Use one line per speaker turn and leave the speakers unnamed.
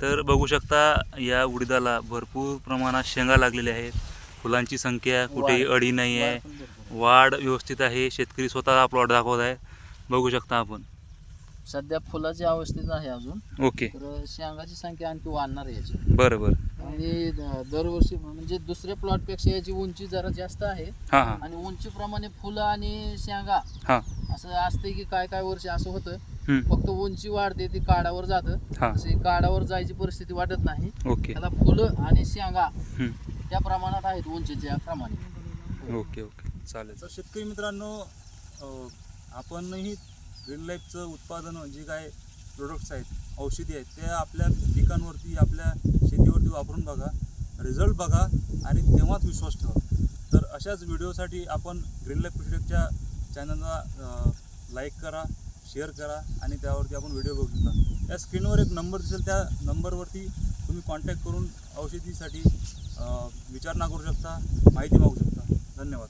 तर बघू शकता या उडीदाला भरपूर प्रमाणात शेंगा लागलेल्या आहेत. फुलांची संख्या कुठेही अडी नाही आहे. वाढ व्यवस्थित आहे. शेतकरी स्वतः प्लॉट दाखवत आहे. बघू शकता आपण.
सध्या फुलाच्या अवस्थेत आहे अजून.
ओके.
तर शेंगाची संख्या आणखी वाढणार आहे याची.
बरं बरं.
आणि द- दरवर्षी म्हणजे दुसऱ्या प्लॉटपेक्षा याची उंची जरा जास्त आहे.
हां हां.
आणि उंचीप्रमाणे फुलं आणि शेंगा
हां.
असं असते की काय काय वर्षी असं होतं. फक्त उंची वाढते ती काडावर जातं.
हां.
अशी काडावर जायची परिस्थिती वाटत नाही.
ओके.
त्याला फुलं आणि शेंगा त्या प्रमाणात आहेत उंचीच्या प्रमाणे.
Okay okay. चालेल.
तर शेतकरी मित्रांनो आपणही ग्रीन लाईफचं उत्पादन जे काय प्रोडक्ट्स आहेत औषधी आहेत ते आपल्या पिकांवरती आपल्या शेतीवरती वापरून बघा. रिझल्ट बघा आणि तेव्हाच विश्वास ठेवा. तर अशाच व्हिडिओसाठी आपण ग्रीन लाईफ प्रोडक्टच्या चॅनलला लाईक करा शेअर करा आणि त्यावरती आपण व्हिडिओ बघू शकता. या स्क्रीनवर एक नंबर दिसेल त्या नंबरवरती तुम्ही कॉन्टॅक्ट करून औषधीसाठी विचारणा करू शकता माहिती मागू शकता. धन्यवाद.